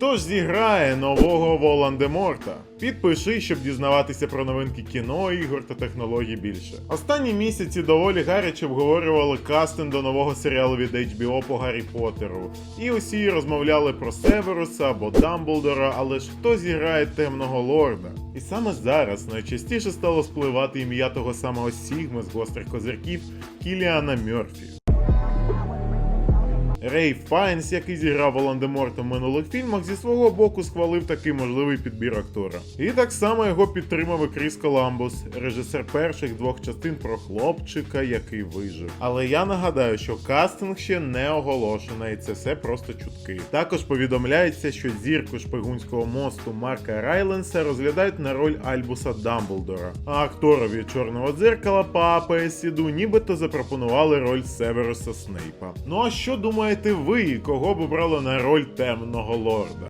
Тож зіграє нового Волан-де-Морта. Підпиши, щоб дізнаватися про новинки кіно, ігор та технологій більше. Останні місяці доволі гаряче обговорювали кастинг до нового серіалу від HBO по Гаррі Поттеру. І усі розмовляли про Северуса або Дамблдора, але ж хто зіграє темного лорда? І саме зараз найчастіше стало спливати ім'я того самого Сігми з гострих козирків Кіліана Мьорфі. Рей Файнс, який зіграв Волан-де-Морта в минулих фільмах, зі свого боку схвалив такий можливий підбір актора. І так само його підтримав і Кріс Коламбус, режисер перших двох частин про хлопчика, який вижив. Але я нагадаю, що кастинг ще не оголошено, і це все просто чутки. Також повідомляється, що зірку шпигунського мосту Марка Райленса розглядають на роль Альбуса Дамблдора, а акторові чорного дзеркала Папа Сіду нібито запропонували роль Северуса Снейпа. Ну а що думаєте ви, кого б обрали на роль темного лорда?